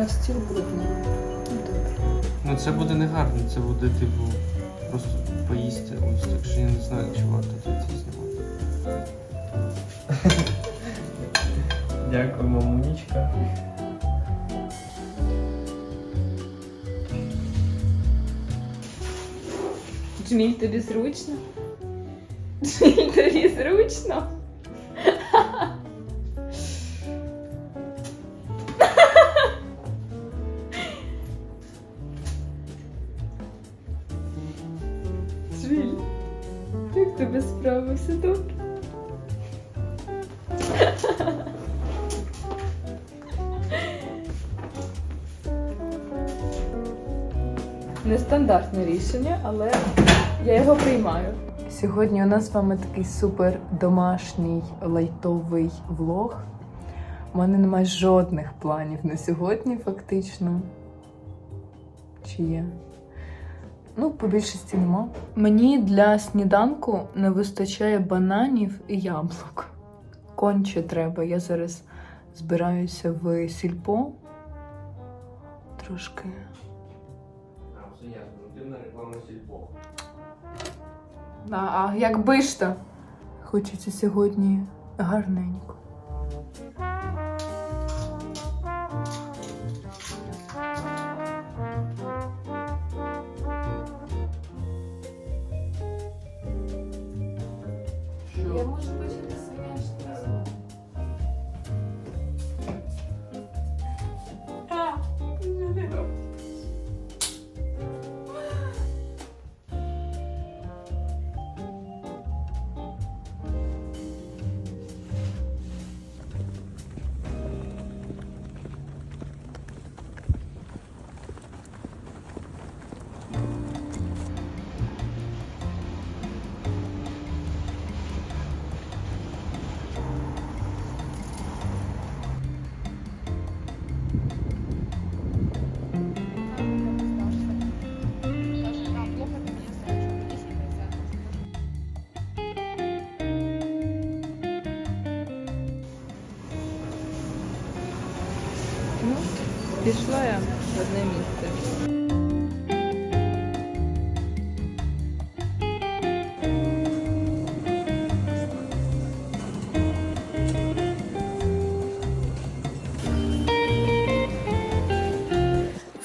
На стіл брудно. Ну, добре. Ну це буде не гарно, це буде, типу, просто поїсти ось, так що я не знаю, чи варто тут це знімати. Дякую, мамунічка. Джміль, тобі зручно? Джміль, тобі зручно? Тебе справи? Все добре? Нестандартне рішення, але я його приймаю. Сьогодні у нас з вами такий супер домашній лайтовий влог. У мене немає жодних планів на сьогодні, фактично. Чи є? Ну, по більшості нема. Мені для сніданку не вистачає бананів і яблук. Конче треба. Я зараз збираюся в сільпо. Трошки. Все ясно, ти на рекламу сільпо. А, а якби ж то. Хочеться сьогодні гарненько. Я Ну, пішла я в одне місце.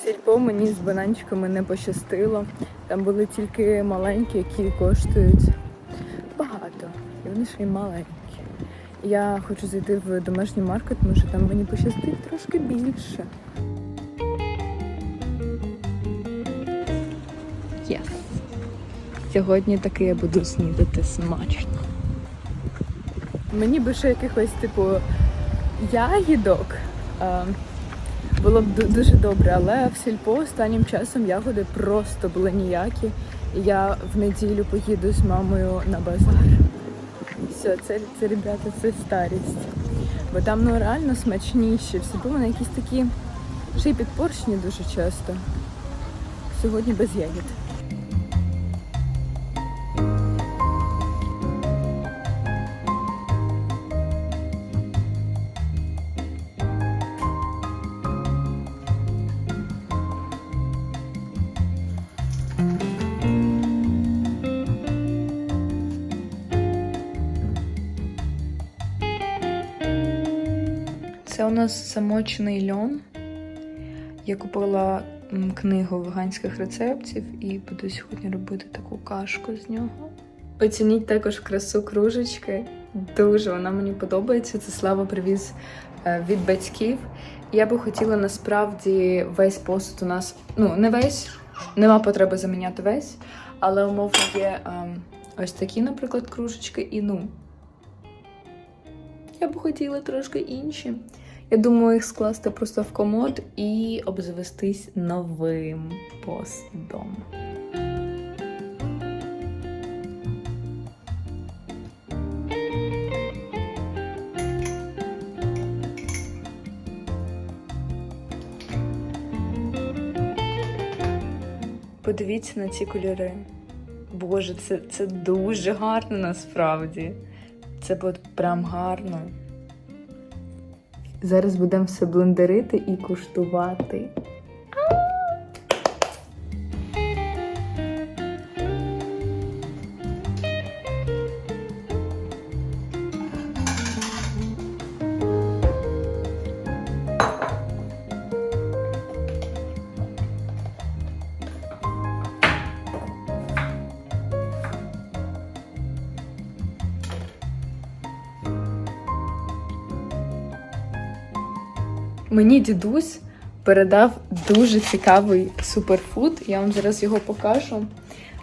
Сільпо мені з бананчиками не пощастило. Там були тільки маленькі, які коштують багато. І вони ще й маленькі. Я хочу зайти в домашній маркет, може там мені пощастить трошки більше. Yes. Сьогодні таки я буду снідати смачно. Мені би ще якихось, типу, ягідок е, було б дуже добре, але в сільпо останнім часом ягоди просто були ніякі. Я в неділю поїду з мамою на базар. Все, це, це ребята, це старість. Бо там ну реально смачніші. Всі вони якісь такі ще й підпорщені дуже часто. Сьогодні без ягід. Нас замочений льон. Я купила книгу веганських рецептів і буду сьогодні робити таку кашку з нього. Оцініть також красу кружечки. Дуже вона мені подобається. Це слава привіз е, від батьків. Я би хотіла насправді весь посуд у нас, ну не весь, нема потреби заміняти весь, але умовно є ем, ось такі, наприклад, кружечки, і ну. Я б хотіла трошки інші. Я думаю, їх скласти просто в комод і обзавестись новим посудом. Подивіться на ці кольори. Боже, це, це дуже гарно насправді. Це от прям гарно. Зараз будемо все блендерити і куштувати. Мені дідусь передав дуже цікавий суперфуд. Я вам зараз його покажу.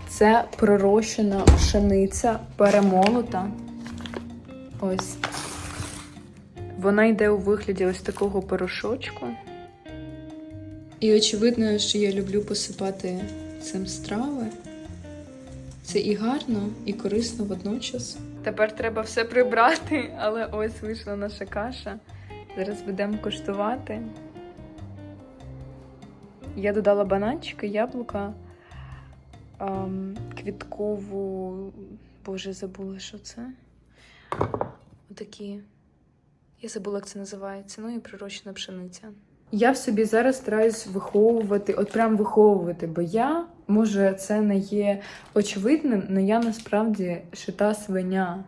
Це пророщена пшениця перемолота. Ось. Вона йде у вигляді ось такого порошочку. І очевидно, що я люблю посипати цим страви. Це і гарно, і корисно водночас. Тепер треба все прибрати, але ось вийшла наша каша. Зараз будемо куштувати. Я додала бананчики, яблука, ем, квіткову. Боже, забула, що це. Отакі. Я забула, як це називається. Ну і прирощена пшениця. Я в собі зараз стараюсь виховувати, от прям виховувати, бо я, може, це не є очевидним, але я насправді шита свиня.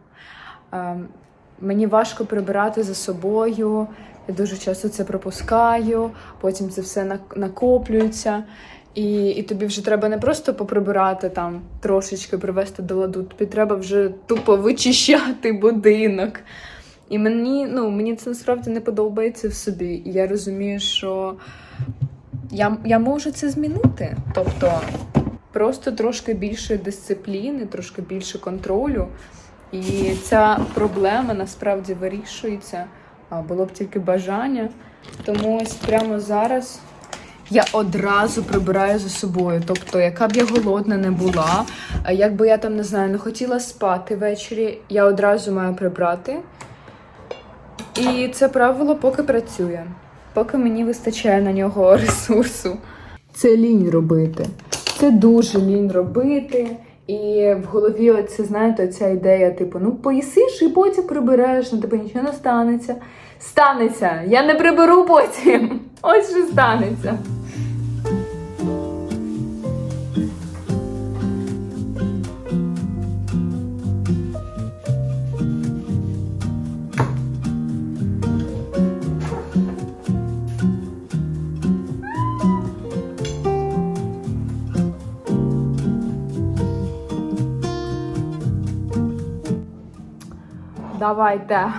Мені важко прибирати за собою. Я дуже часто це пропускаю, потім це все накоплюється. І, і тобі вже треба не просто поприбирати там трошечки привести до ладу, тобі треба вже тупо вичищати будинок. І мені, ну, мені це насправді не подобається в собі. І я розумію, що я, я можу це змінити. Тобто просто трошки більше дисципліни, трошки більше контролю. І ця проблема насправді вирішується. Було б тільки бажання. Тому ось прямо зараз я одразу прибираю за собою. Тобто, яка б я голодна не була, а як би я там не знаю, не хотіла спати ввечері, я одразу маю прибрати. І це правило поки працює, поки мені вистачає на нього ресурсу. Це лінь робити. Це дуже лінь робити. І в голові оце, знаєте, ця ідея, типу, ну поїсиш і потім прибереш, на тебе нічого не станеться. Станеться! Я не приберу потім. Ось що станеться. Давайте.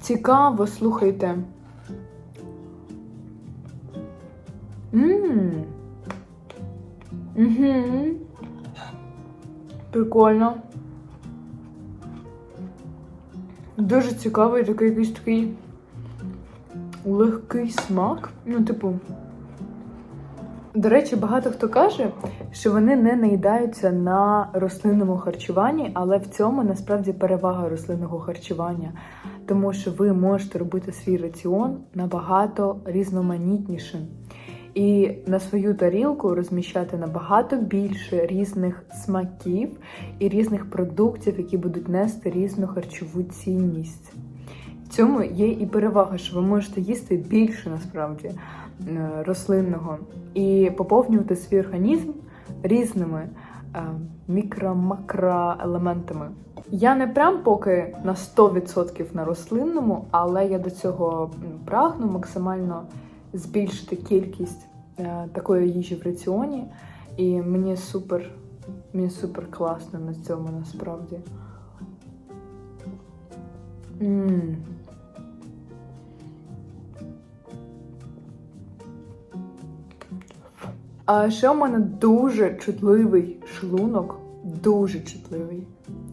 Цікаво, слухайте. Мм. Угу. Прикольно. Дуже цікавий такий якийсь такий легкий смак. Ну, типу. До речі, багато хто каже, що вони не наїдаються на рослинному харчуванні, але в цьому насправді перевага рослинного харчування, тому що ви можете робити свій раціон набагато різноманітнішим. І на свою тарілку розміщати набагато більше різних смаків і різних продуктів, які будуть нести різну харчову цінність. В цьому є і перевага, що ви можете їсти більше насправді рослинного і поповнювати свій організм різними е, мікро-макроелементами. Я не прям поки на 100% на рослинному, але я до цього прагну максимально збільшити кількість е, такої їжі в раціоні. І мені супер, мені супер класно на цьому насправді. А ще у мене дуже чутливий шлунок. Дуже чутливий.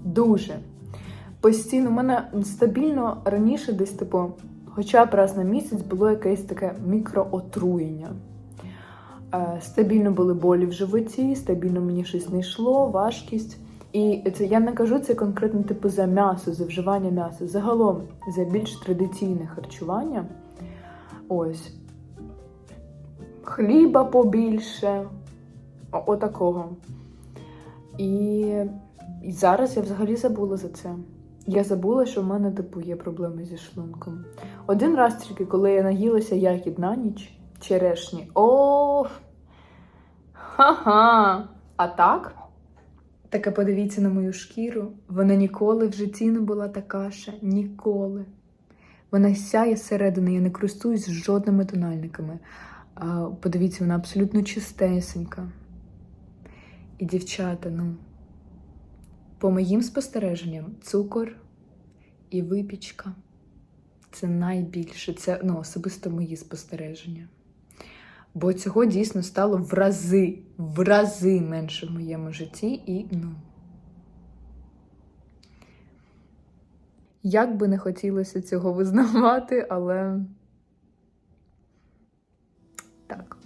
Дуже. Постійно, у мене стабільно раніше десь, типу, хоча б раз на місяць було якесь таке мікроотруєння. Е, Стабільно були болі в животі, стабільно мені щось не йшло, важкість. І це я не кажу це конкретно типу за м'ясо, за вживання м'яса. Загалом за більш традиційне харчування. Ось. Хліба побільше. Отакого. І, і зараз я взагалі забула за це. Я забула, що в мене типу є проблеми зі шлунком. Один раз тільки, коли я наїлася ягід на ніч, черешні. О! Ха-ха! А так? Таке подивіться на мою шкіру. Вона ніколи в житті не була така ще. Ніколи. Вона сяє зсередини, я не користуюсь жодними тональниками. Подивіться, вона абсолютно чистесенька. І дівчата, ну, по моїм спостереженням, цукор і випічка це найбільше, це ну, особисто мої спостереження. Бо цього дійсно стало в рази, в рази менше в моєму житті, і ну. Як би не хотілося цього визнавати, але так.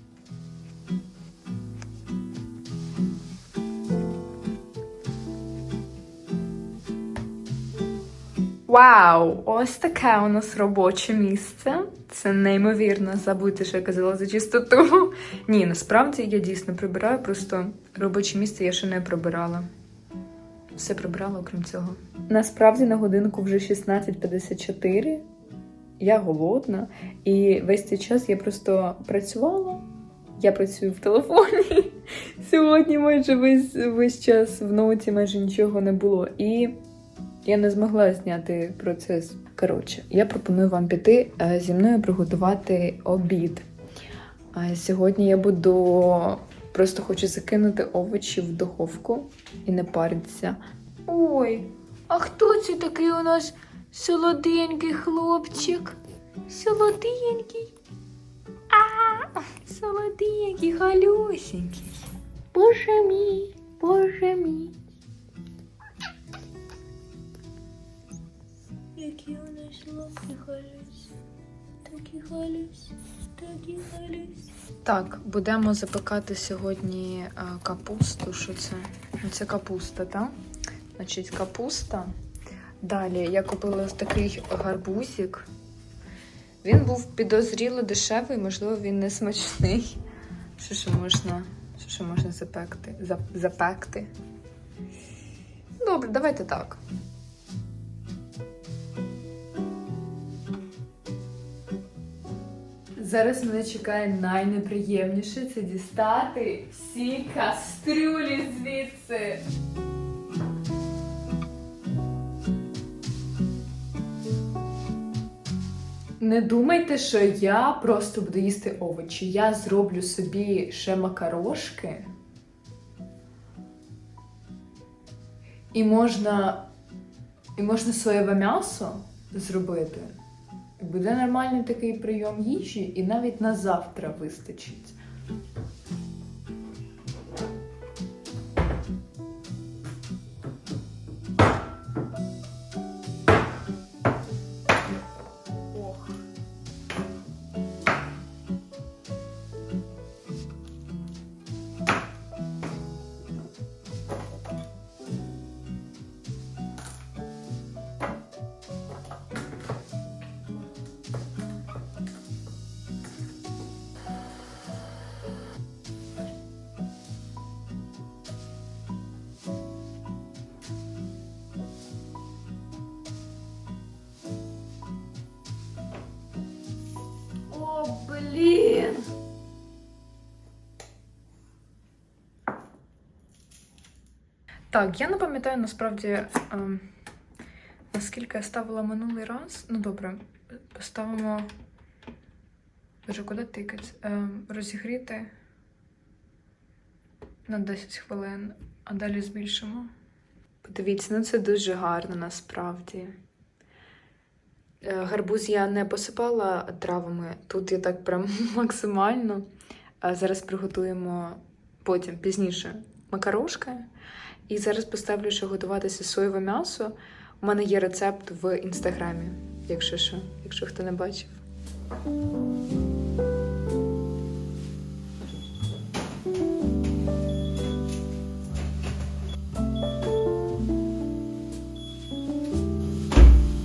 Вау! Ось таке у нас робоче місце. Це неймовірно. Забудьте, що я казала за чистоту. Ні, насправді я дійсно прибираю, просто робоче місце я ще не прибирала. Все прибрала, окрім цього. Насправді на годинку вже 16.54. Я голодна, і весь цей час я просто працювала. Я працюю в телефоні. Сьогодні майже весь, весь час в ноуті майже нічого не було. І я не змогла зняти процес. Коротше, я пропоную вам піти е, зі мною приготувати обід. Сьогодні я буду просто хочу закинути овочі в духовку і не паритися. Ой, а хто це такий у нас солоденький хлопчик? Солоденький. А, солоденький, галюсенький. Боже мій, боже мій. Які у нас лапки халюсь, такі халюсь, такі халюсь. Так, будемо запекати сьогодні е, капусту. Що це? Ну, Це капуста, так? Значить, капуста. Далі я купила ось такий гарбузик. Він був підозріло дешевий, можливо, він не смачний. Що ще можна, що ще можна запекти? Зап- запекти? Добре, давайте так. Зараз мене чекає найнеприємніше це дістати всі кастрюлі звідси. Не думайте, що я просто буду їсти овочі. Я зроблю собі ще макарошки. І можна, і можна соєве м'ясо зробити. Буде нормальний такий прийом їжі, і навіть на завтра вистачить. Так, я не пам'ятаю насправді, ем, наскільки я ставила минулий раз. Ну добре, поставимо. Боже, куди тикать? Ем, розігріти на 10 хвилин, а далі збільшимо. Подивіться, ну це дуже гарно насправді. Е, Гарбуз я не посипала травами. Тут я так прям максимально. А зараз приготуємо потім пізніше макарошки. І зараз поставлю, що готуватися соєве м'ясо. У мене є рецепт в інстаграмі, якщо що, якщо хто не бачив.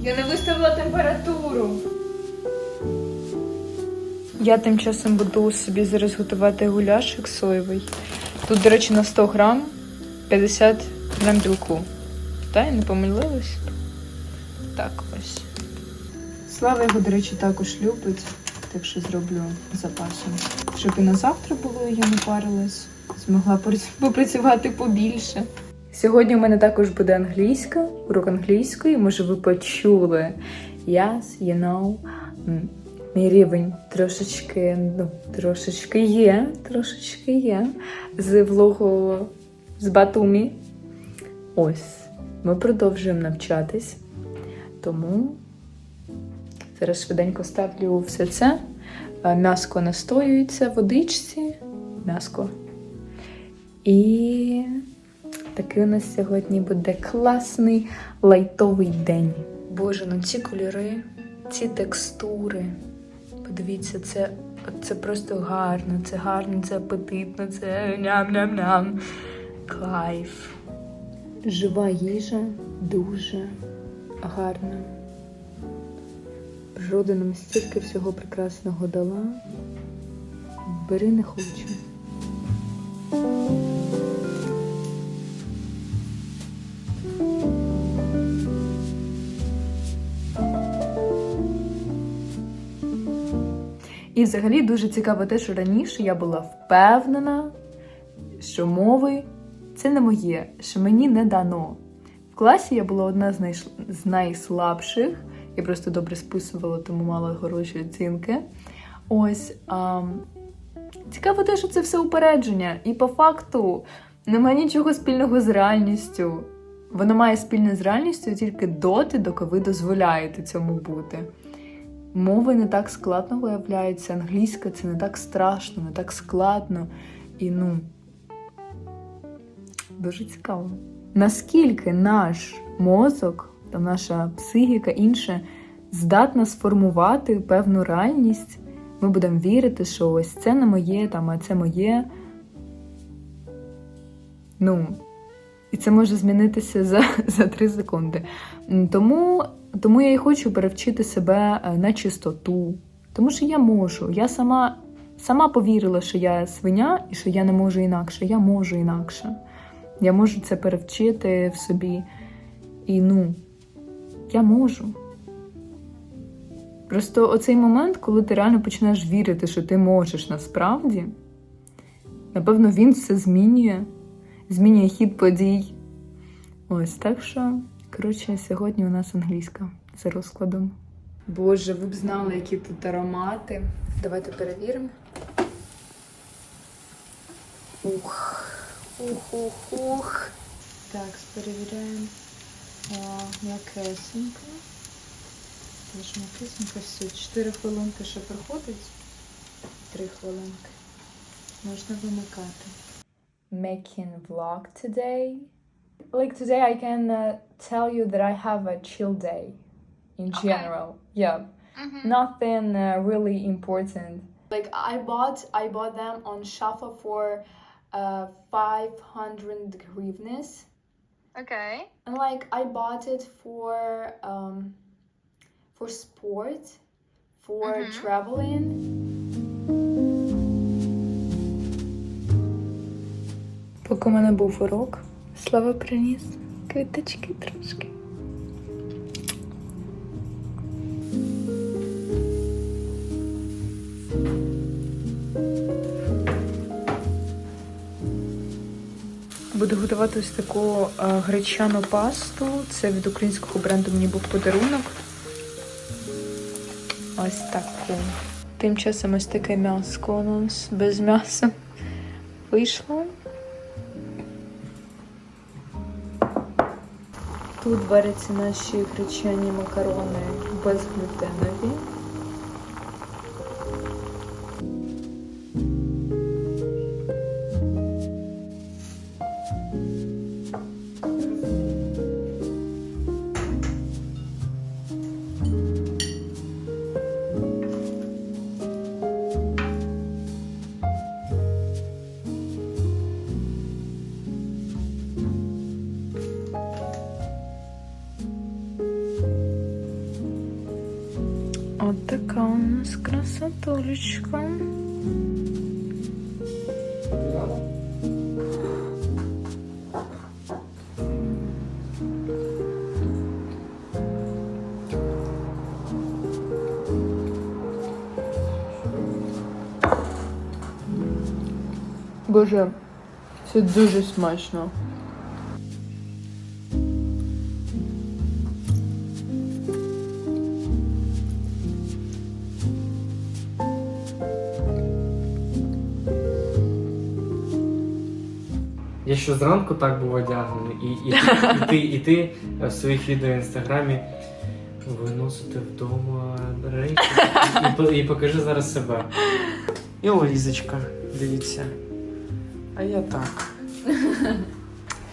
Я не виставила температуру. Я тим часом буду собі зараз готувати гуляшик соєвий. Тут, до речі, на 100 грам 50 грам білку. Та я не помилилась. Так ось. Слава його, до речі, також любить, так що зроблю запасом. Щоб і на завтра було, я не парилась, змогла попрацювати побільше. Сьогодні у мене також буде англійська, урок англійської. Може, ви почули. Yes, you know. Мій рівень трошечки, ну, трошечки є, трошечки є. З влогу з Батумі. Ось, ми продовжуємо навчатись. Тому зараз швиденько ставлю все це. Е, М'яско настоюється в водичці. М'яско. І такий у нас сьогодні буде класний лайтовий день. Боже, ну ці кольори, ці текстури. Подивіться, це, це просто гарно, це гарно, це апетитно, це ням-ням-ням. Кайф. Жива їжа дуже гарна. Природа нам стільки всього прекрасного дала. Бери не хочу. І взагалі дуже цікаво те, що раніше я була впевнена, що мови це не моє, що мені не дано. В класі я була одна з, найш... з найслабших. Я просто добре списувала, тому мала хороші оцінки. Ось а... цікаво те, що це все упередження. І по факту немає нічого спільного з реальністю. Воно має спільне з реальністю тільки доти, доки ви дозволяєте цьому бути. Мови не так складно виявляються, англійська це не так страшно, не так складно. І ну дуже цікаво. Наскільки наш мозок, там наша психіка інше здатна сформувати певну реальність, ми будемо вірити, що ось це не моє, там, а це моє. Ну, і це може змінитися за, за 3 секунди. Тому, тому я і хочу перевчити себе е, на чистоту. Тому що я можу. Я сама, сама повірила, що я свиня і що я не можу інакше. Я можу інакше. Я можу це перевчити в собі. І ну, я можу. Просто оцей момент, коли ти реально починаєш вірити, що ти можеш насправді, напевно, він все змінює, змінює хід подій. Ось так що, коротше, сьогодні у нас англійська за розкладом. Боже, ви б знали, які тут аромати. Давайте перевіримо. Ух, ух, ух, ух. Так, перевіряємо. О, м'якесенько. Теж м'якесенько все. 4 хвилинки ще проходить. 3 хвилинки. Можна вимикати. Making vlog today. Like today I can uh, tell you that I have a chill day in Okay. general. Yeah. Nothing uh, really important. Like I bought I bought them on Shafa for uh 500 hryvnias. Okay. And like I bought it for um for sport, for Mhm. traveling. Поки у мене був урок, Слава приніс квіточки трошки. Буду готувати ось таку е, гречану пасту. Це від українського бренду мені був подарунок. Ось таку. Тим часом ось таке м'яско у нас без м'яса вийшло. Тут варяться наші гречані макарони безглютенові. Боже, це дуже смачно. Я ще зранку так був одягнений, і, і, і, ти, і ти в своїх відео в інстаграмі виносити вдома речі. І, по- і покажи зараз себе. І Лізочка, дивіться. А я так.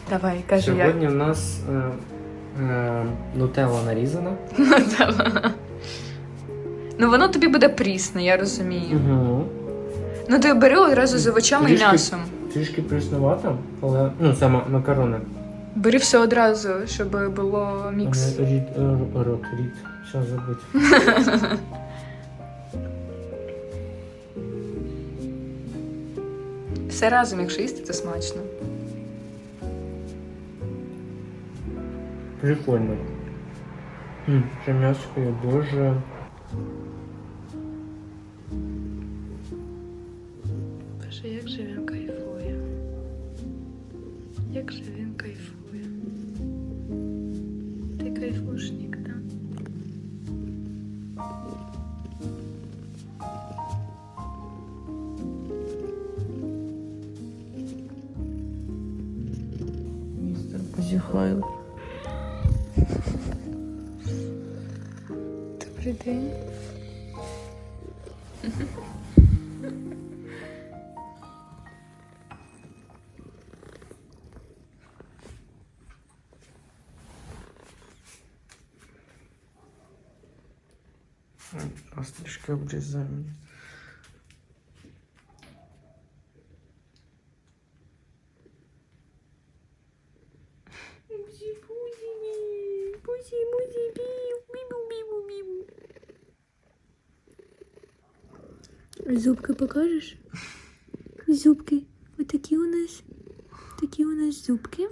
Давай, кажи як. Сьогодні в нас е, е, нутелла нарізана. Ну воно тобі буде прісне, я розумію. Угу. Ну ти бери одразу з овочами і Трішки- м'ясом. Трішки пріснувато, але ну, це макарони. Бери все одразу, щоб було мікс. Рід, е, рот, рід. Все забудь. Все разом, якщо їсти, це смачно. Прикольно. М, Це м'ясо є дуже. Нас трішки обрізаємо. Зубки покажеш? Зубки. Ось такі у нас. Такі у нас зубки.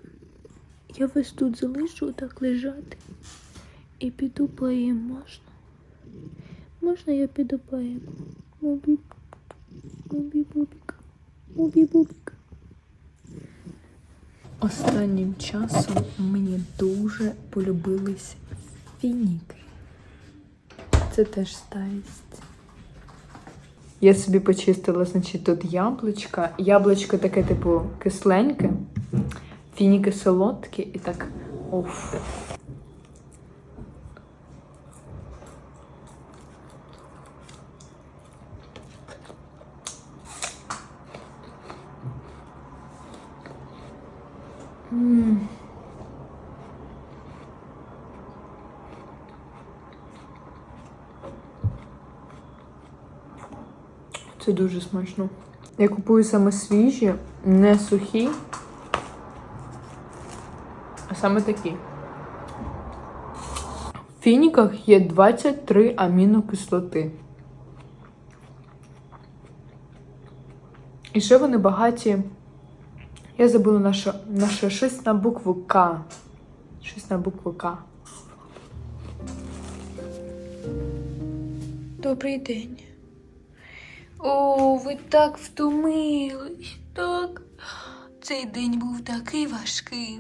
Я вас тут залишу так лежати. І піду поїм можна. Можна я піду поїм? Бубік. Бубік. Останнім часом мені дуже полюбились фініки. Це теж старість. Я собі почистила, значить, тут яблучка. Яблучко таке, типу, кисленьке, фініки солодкі і так. Уф. Дуже смачно. Я купую саме свіжі, не сухі, а саме такі. В фініках є 23 амінокислоти. І ще вони багаті. Я забула наше, наше щось на букву К. Щось на букву К. Добрий день. О, ви так втомились, так? Цей день був такий важкий.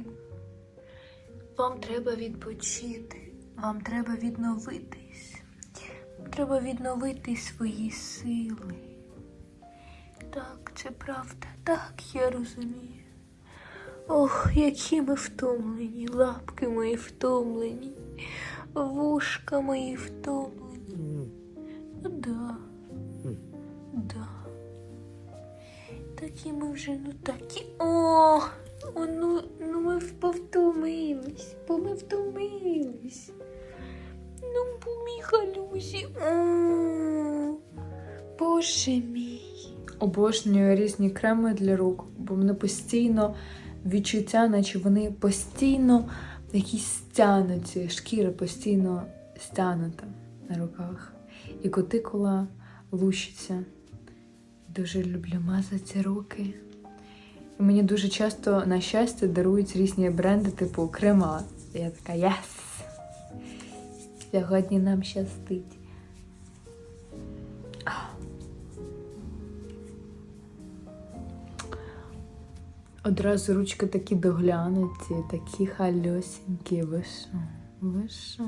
Вам треба відпочити, вам треба відновитись. Треба відновити свої сили. Так, це правда, так я розумію. Ох, які ми втомлені, лапки мої втомлені, вушка мої втомлені. Ну. Да. Такі ми вже, ну такі. О, о ну, ну ми повтомились, бо ми втомились. Ну, бо мій халюсі. О, Боже мій. Обожнюю різні креми для рук, бо мене постійно відчуття, наче вони постійно якісь стянуті, шкіра постійно стянута на руках. І кутикула лущиться. Дуже люблю мазати руки. І мені дуже часто, на щастя, дарують різні бренди, типу крема. І я така єс! Сьогодні нам щастить. Одразу ручки такі доглянуті, такі хальосінькі. Ви що?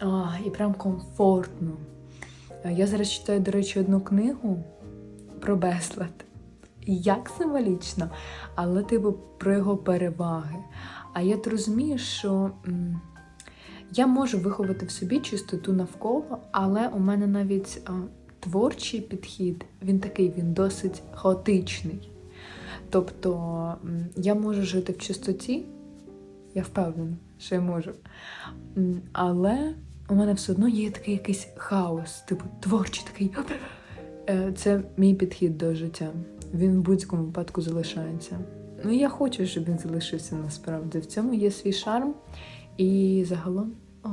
А, і прям комфортно. Я зараз читаю, до речі, одну книгу про безлад. Як символічно, але типу про його переваги. А я то розумію, що м, я можу виховати в собі чистоту навколо, але у мене навіть а, творчий підхід, він такий, він досить хаотичний. Тобто м, я можу жити в чистоті, я впевнена, що я можу. М, Але у мене все одно є такий якийсь хаос, типу творчий такий. Е, Це мій підхід до життя. Він в будь-якому випадку залишається. Ну я хочу, щоб він залишився насправді. В цьому є свій шарм. І загалом, о,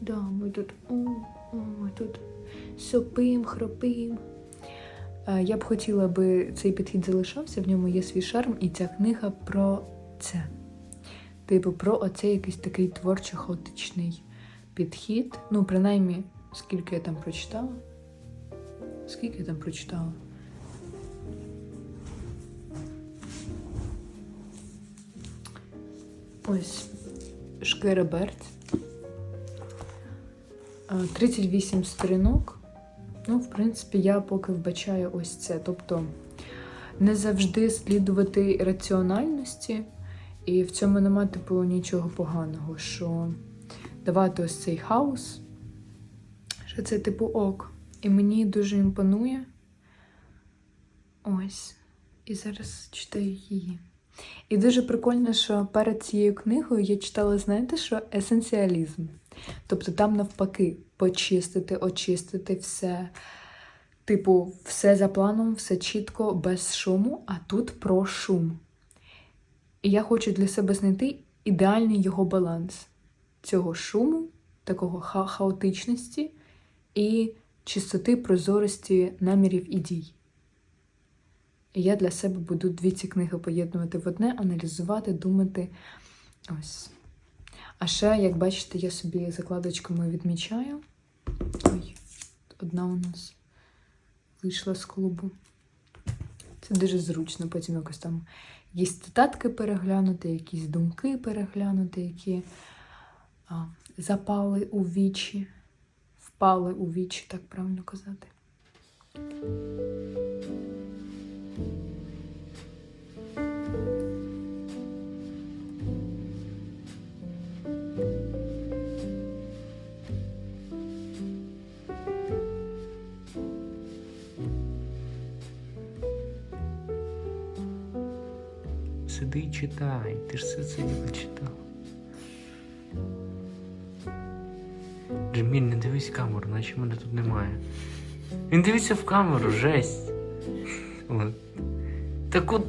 да, ми тут, о, о, ми тут сопим, хропим. Е, Я б хотіла, аби цей підхід залишався, в ньому є свій шарм, і ця книга про це. Типу, про оцей якийсь такий творчо-хаотичний підхід. Ну, принаймні, скільки я там прочитала. Скільки я там прочитала? Ось Шкереберт. 38 сторінок. Ну, в принципі, я поки вбачаю ось це. Тобто не завжди слідувати раціональності, і в цьому нема типу нічого поганого, що давати ось цей хаос, що це типу ок. І мені дуже імпонує. Ось. І зараз читаю її. І дуже прикольно, що перед цією книгою я читала, знаєте, що есенціалізм. Тобто там навпаки почистити, очистити все. Типу, все за планом, все чітко, без шуму, а тут про шум. І я хочу для себе знайти ідеальний його баланс цього шуму, такого ха- хаотичності і чистоти, прозорості намірів і дій. І я для себе буду дві ці книги поєднувати в одне, аналізувати, думати. Ось. А ще, як бачите, я собі закладочками відмічаю. Ой, одна у нас вийшла з клубу. Це дуже зручно, потім якось там якісь цитатки переглянути, якісь думки переглянути, які запали у вічі, впали у вічі, так правильно казати. Сиди і читай, ти ж все це не читав. Джеміль, не дивись камеру, наче мене тут немає. Він дивиться в камеру, жесть. От. Так от.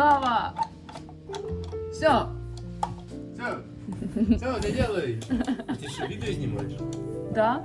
Слава! Все, Все, все, не делай. Ти що, відео знімаєш? да?